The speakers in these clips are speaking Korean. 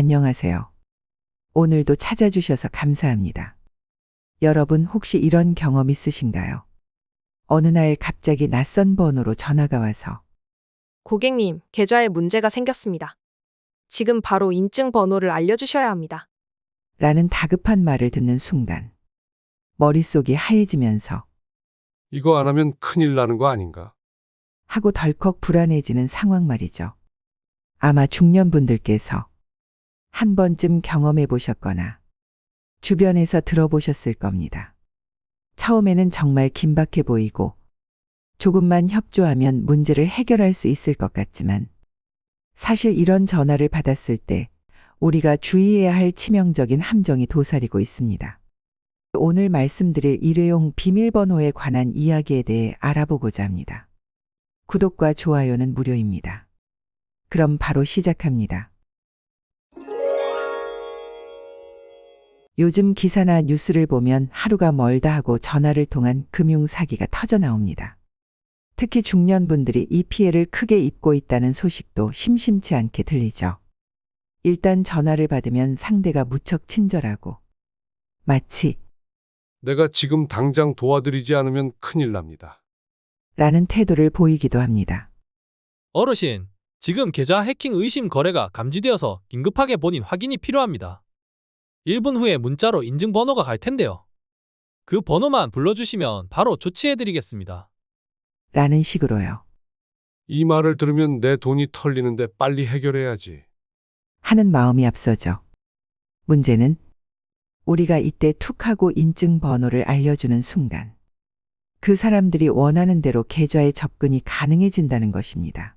안녕하세요. 오늘도 찾아주셔서 감사합니다. 여러분 혹시 이런 경험 있으신가요? 어느 날 갑자기 낯선 번호로 전화가 와서 고객님, 계좌에 문제가 생겼습니다. 지금 바로 인증 번호를 알려주셔야 합니다. 라는 다급한 말을 듣는 순간 머릿속이 하얘지면서 이거 안 하면 큰일 나는 거 아닌가? 하고 덜컥 불안해지는 상황 말이죠. 아마 중년분들께서 한 번쯤 경험해 보셨거나 주변에서 들어보셨을 겁니다. 처음에는 정말 긴박해 보이고 조금만 협조하면 문제를 해결할 수 있을 것 같지만 사실 이런 전화를 받았을 때 우리가 주의해야 할 치명적인 함정이 도사리고 있습니다. 오늘 말씀드릴 일회용 비밀번호에 관한 이야기에 대해 알아보고자 합니다. 구독과 좋아요는 무료입니다. 그럼 바로 시작합니다. 요즘 기사나 뉴스를 보면 하루가 멀다 하고 전화를 통한 금융 사기가 터져 나옵니다. 특히 중년분들이 이 피해를 크게 입고 있다는 소식도 심심치 않게 들리죠. 일단 전화를 받으면 상대가 무척 친절하고 마치 내가 지금 당장 도와드리지 않으면 큰일 납니다. 라는 태도를 보이기도 합니다. 어르신, 지금 계좌 해킹 의심 거래가 감지되어서 긴급하게 본인 확인이 필요합니다. 1분 후에 문자로 인증 번호가 갈 텐데요. 그 번호만 불러주시면 바로 조치해드리겠습니다. 라는 식으로요. 이 말을 들으면 내 돈이 털리는데 빨리 해결해야지. 하는 마음이 앞서죠. 문제는 우리가 이때 툭 하고 인증 번호를 알려주는 순간 그 사람들이 원하는 대로 계좌에 접근이 가능해진다는 것입니다.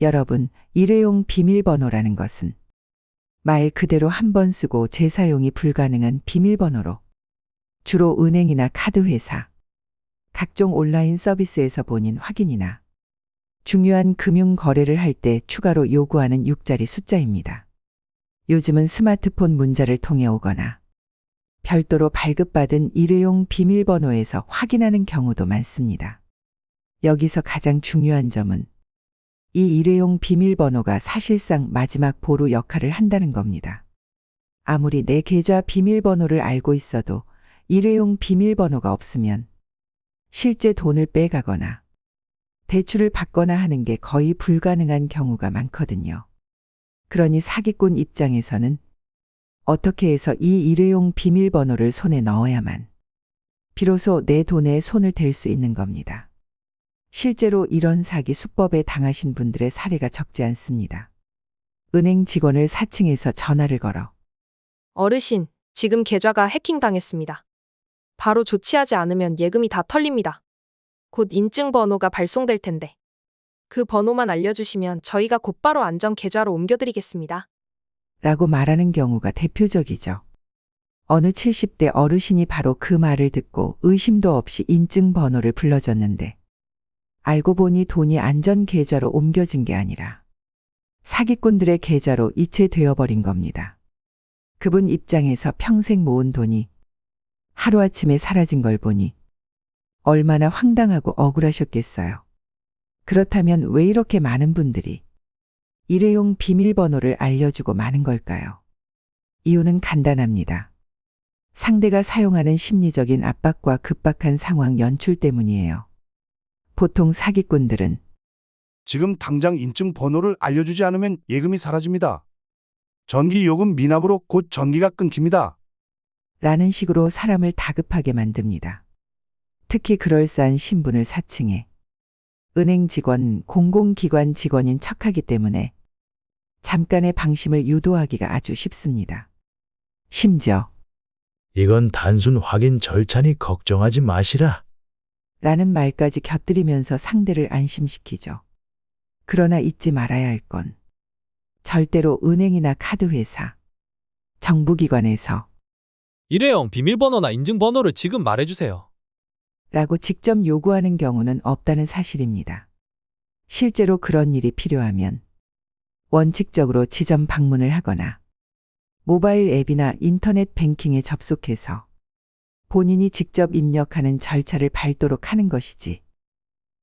여러분, 일회용 비밀번호라는 것은 말 그대로 한 번 쓰고 재사용이 불가능한 비밀번호로 주로 은행이나 카드회사, 각종 온라인 서비스에서 본인 확인이나 중요한 금융 거래를 할 때 추가로 요구하는 6자리 숫자입니다. 요즘은 스마트폰 문자를 통해 오거나 별도로 발급받은 일회용 비밀번호에서 확인하는 경우도 많습니다. 여기서 가장 중요한 점은 이 일회용 비밀번호가 사실상 마지막 보루 역할을 한다는 겁니다. 아무리 내 계좌 비밀번호를 알고 있어도 일회용 비밀번호가 없으면 실제 돈을 빼가거나 대출을 받거나 하는 게 거의 불가능한 경우가 많거든요. 그러니 사기꾼 입장에서는 어떻게 해서 이 일회용 비밀번호를 손에 넣어야만 비로소 내 돈에 손을 댈 수 있는 겁니다. 실제로 이런 사기 수법에 당하신 분들의 사례가 적지 않습니다. 은행 직원을 사칭해서 전화를 걸어 어르신, 지금 계좌가 해킹당했습니다. 바로 조치하지 않으면 예금이 다 털립니다. 곧 인증 번호가 발송될 텐데. 그 번호만 알려주시면 저희가 곧바로 안전 계좌로 옮겨드리겠습니다. 라고 말하는 경우가 대표적이죠. 어느 70대 어르신이 바로 그 말을 듣고 의심도 없이 인증 번호를 불러줬는데 알고 보니 돈이 안전 계좌로 옮겨진 게 아니라 사기꾼들의 계좌로 이체되어 버린 겁니다. 그분 입장에서 평생 모은 돈이 하루아침에 사라진 걸 보니 얼마나 황당하고 억울하셨겠어요. 그렇다면 왜 이렇게 많은 분들이 일회용 비밀번호를 알려주고 마는 걸까요? 이유는 간단합니다. 상대가 사용하는 심리적인 압박과 급박한 상황 연출 때문이에요. 보통 사기꾼들은 지금 당장 인증 번호를 알려주지 않으면 예금이 사라집니다. 전기 요금 미납으로 곧 전기가 끊깁니다. 라는 식으로 사람을 다급하게 만듭니다. 특히 그럴싸한 신분을 사칭해 은행 직원, 공공기관 직원인 척하기 때문에 잠깐의 방심을 유도하기가 아주 쉽습니다. 심지어 이건 단순 확인 절차니 걱정하지 마시라. 라는 말까지 곁들이면서 상대를 안심시키죠. 그러나 잊지 말아야 할 건 절대로 은행이나 카드회사, 정부기관에서 일회용 비밀번호나 인증번호를 지금 말해주세요. 라고 직접 요구하는 경우는 없다는 사실입니다. 실제로 그런 일이 필요하면 원칙적으로 지점 방문을 하거나 모바일 앱이나 인터넷 뱅킹에 접속해서 본인이 직접 입력하는 절차를 밟도록 하는 것이지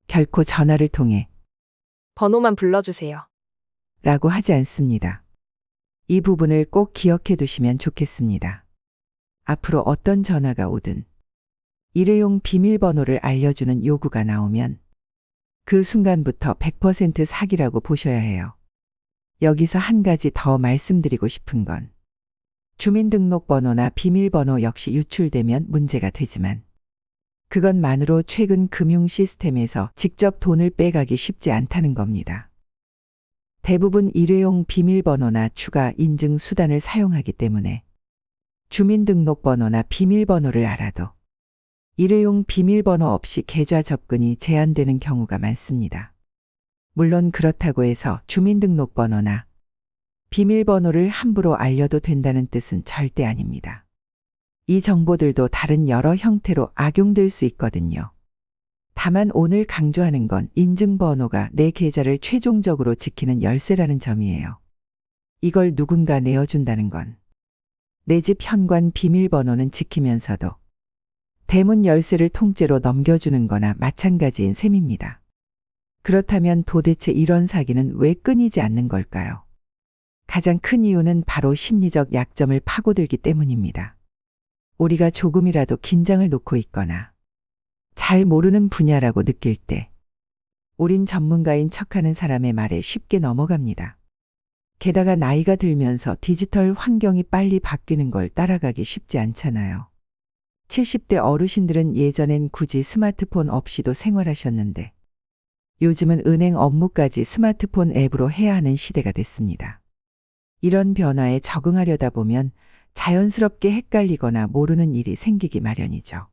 결코 전화를 통해 번호만 불러주세요. 라고 하지 않습니다. 이 부분을 꼭 기억해 두시면 좋겠습니다. 앞으로 어떤 전화가 오든 일회용 비밀번호를 알려주는 요구가 나오면 그 순간부터 100% 사기라고 보셔야 해요. 여기서 한 가지 더 말씀드리고 싶은 건 주민등록번호나 비밀번호 역시 유출되면 문제가 되지만 그것만으로 최근 금융 시스템에서 직접 돈을 빼가기 쉽지 않다는 겁니다. 대부분 일회용 비밀번호나 추가 인증 수단을 사용하기 때문에 주민등록번호나 비밀번호를 알아도 일회용 비밀번호 없이 계좌 접근이 제한되는 경우가 많습니다. 물론 그렇다고 해서 주민등록번호나 비밀번호를 함부로 알려도 된다는 뜻은 절대 아닙니다. 이 정보들도 다른 여러 형태로 악용될 수 있거든요. 다만 오늘 강조하는 건 인증번호가 내 계좌를 최종적으로 지키는 열쇠라는 점이에요. 이걸 누군가 내어준다는 건 내 집 현관 비밀번호는 지키면서도 대문 열쇠를 통째로 넘겨주는 거나 마찬가지인 셈입니다. 그렇다면 도대체 이런 사기는 왜 끊이지 않는 걸까요? 가장 큰 이유는 바로 심리적 약점을 파고들기 때문입니다. 우리가 조금이라도 긴장을 놓고 있거나 잘 모르는 분야라고 느낄 때 우린 전문가인 척하는 사람의 말에 쉽게 넘어갑니다. 게다가 나이가 들면서 디지털 환경이 빨리 바뀌는 걸 따라가기 쉽지 않잖아요. 70대 어르신들은 예전엔 굳이 스마트폰 없이도 생활하셨는데 요즘은 은행 업무까지 스마트폰 앱으로 해야 하는 시대가 됐습니다. 이런 변화에 적응하려다 보면 자연스럽게 헷갈리거나 모르는 일이 생기기 마련이죠.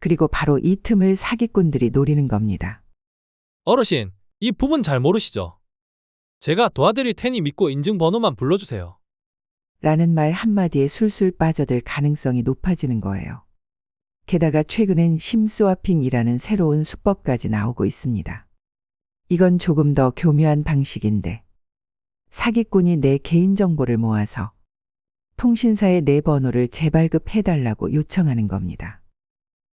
그리고 바로 이 틈을 사기꾼들이 노리는 겁니다. 어르신, 이 부분 잘 모르시죠? 제가 도와드릴 테니 믿고 인증번호만 불러주세요. 라는 말 한마디에 술술 빠져들 가능성이 높아지는 거예요. 게다가 최근엔 심스와핑이라는 새로운 수법까지 나오고 있습니다. 이건 조금 더 교묘한 방식인데 사기꾼이 내 개인정보를 모아서 통신사에 내 번호를 재발급해달라고 요청하는 겁니다.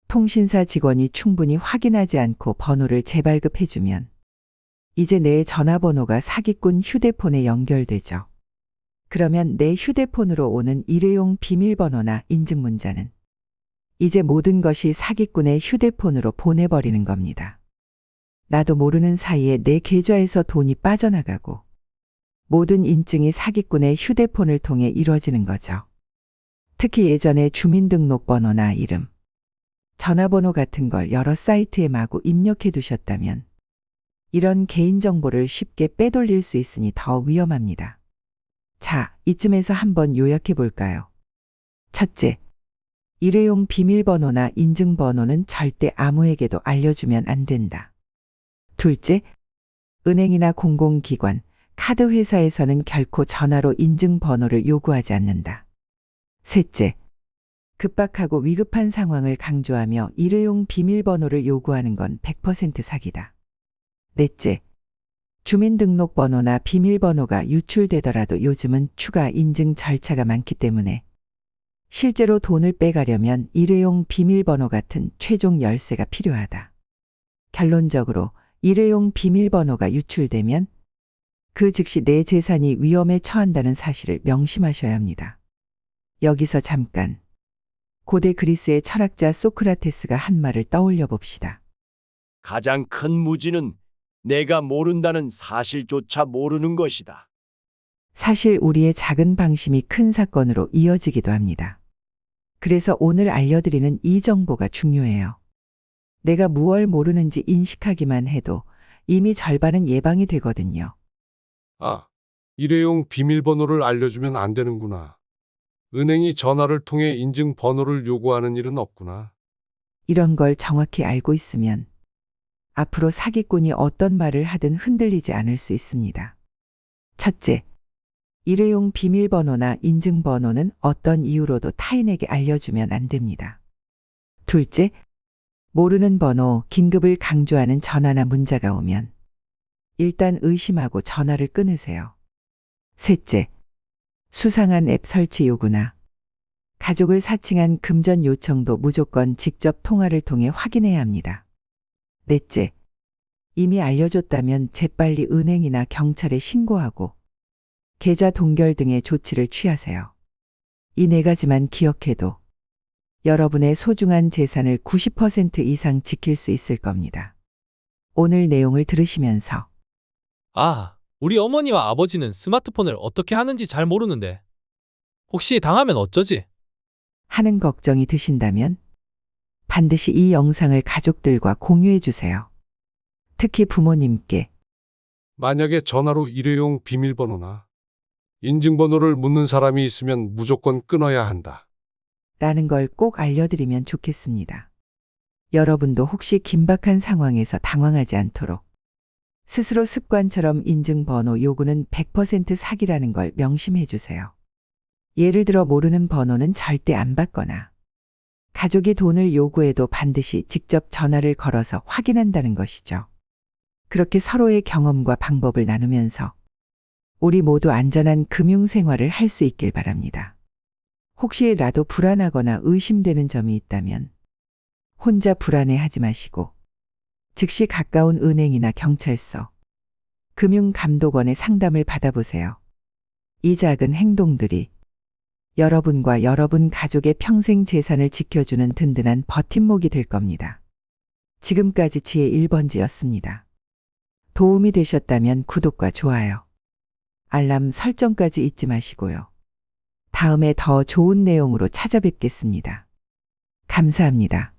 통신사 직원이 충분히 확인하지 않고 번호를 재발급해주면 이제 내 전화번호가 사기꾼 휴대폰에 연결되죠. 그러면 내 휴대폰으로 오는 일회용 비밀번호나 인증문자는 이제 모든 것이 사기꾼의 휴대폰으로 보내버리는 겁니다. 나도 모르는 사이에 내 계좌에서 돈이 빠져나가고 모든 인증이 사기꾼의 휴대폰을 통해 이루어지는 거죠. 특히 예전에 주민등록번호나 이름, 전화번호 같은 걸 여러 사이트에 마구 입력해 두셨다면 이런 개인정보를 쉽게 빼돌릴 수 있으니 더 위험합니다. 자, 이쯤에서 한번 요약해 볼까요? 첫째, 일회용 비밀번호나 인증번호는 절대 아무에게도 알려주면 안 된다. 둘째, 은행이나 공공기관, 카드 회사에서는 결코 전화로 인증 번호를 요구하지 않는다. 셋째, 급박하고 위급한 상황을 강조하며 일회용 비밀번호를 요구하는 건 100% 사기다. 넷째, 주민등록번호나 비밀번호가 유출되더라도 요즘은 추가 인증 절차가 많기 때문에 실제로 돈을 빼가려면 일회용 비밀번호 같은 최종 열쇠가 필요하다. 결론적으로 일회용 비밀번호가 유출되면 그 즉시 내 재산이 위험에 처한다는 사실을 명심하셔야 합니다. 여기서 잠깐 고대 그리스의 철학자 소크라테스가 한 말을 떠올려 봅시다. 가장 큰 무지는 내가 모른다는 사실조차 모르는 것이다. 사실 우리의 작은 방심이 큰 사건으로 이어지기도 합니다. 그래서 오늘 알려드리는 이 정보가 중요해요. 내가 무얼 모르는지 인식하기만 해도 이미 절반은 예방이 되거든요. 아, 일회용 비밀번호를 알려주면 안 되는구나. 은행이 전화를 통해 인증 번호를 요구하는 일은 없구나. 이런 걸 정확히 알고 있으면 앞으로 사기꾼이 어떤 말을 하든 흔들리지 않을 수 있습니다. 첫째, 일회용 비밀번호나 인증번호는 어떤 이유로도 타인에게 알려주면 안 됩니다. 둘째, 모르는 번호, 긴급을 강조하는 전화나 문자가 오면 일단 의심하고 전화를 끊으세요. 셋째, 수상한 앱 설치 요구나 가족을 사칭한 금전 요청도 무조건 직접 통화를 통해 확인해야 합니다. 넷째, 이미 알려줬다면 재빨리 은행이나 경찰에 신고하고 계좌 동결 등의 조치를 취하세요. 이 네 가지만 기억해도 여러분의 소중한 재산을 90% 이상 지킬 수 있을 겁니다. 오늘 내용을 들으시면서 아, 우리 어머니와 아버지는 스마트폰을 어떻게 하는지 잘 모르는데. 혹시 당하면 어쩌지? 하는 걱정이 드신다면 반드시 이 영상을 가족들과 공유해 주세요. 특히 부모님께 만약에 전화로 일회용 비밀번호나 인증번호를 묻는 사람이 있으면 무조건 끊어야 한다. 라는 걸 꼭 알려드리면 좋겠습니다. 여러분도 혹시 긴박한 상황에서 당황하지 않도록 스스로 습관처럼 인증 번호 요구는 100% 사기라는 걸 명심해 주세요. 예를 들어 모르는 번호는 절대 안 받거나 가족이 돈을 요구해도 반드시 직접 전화를 걸어서 확인한다는 것이죠. 그렇게 서로의 경험과 방법을 나누면서 우리 모두 안전한 금융 생활을 할 수 있길 바랍니다. 혹시라도 불안하거나 의심되는 점이 있다면 혼자 불안해하지 마시고 즉시 가까운 은행이나 경찰서, 금융감독원의 상담을 받아보세요. 이 작은 행동들이 여러분과 여러분 가족의 평생 재산을 지켜주는 든든한 버팀목이 될 겁니다. 지금까지 지혜 1번지였습니다. 도움이 되셨다면 구독과 좋아요, 알람 설정까지 잊지 마시고요. 다음에 더 좋은 내용으로 찾아뵙겠습니다. 감사합니다.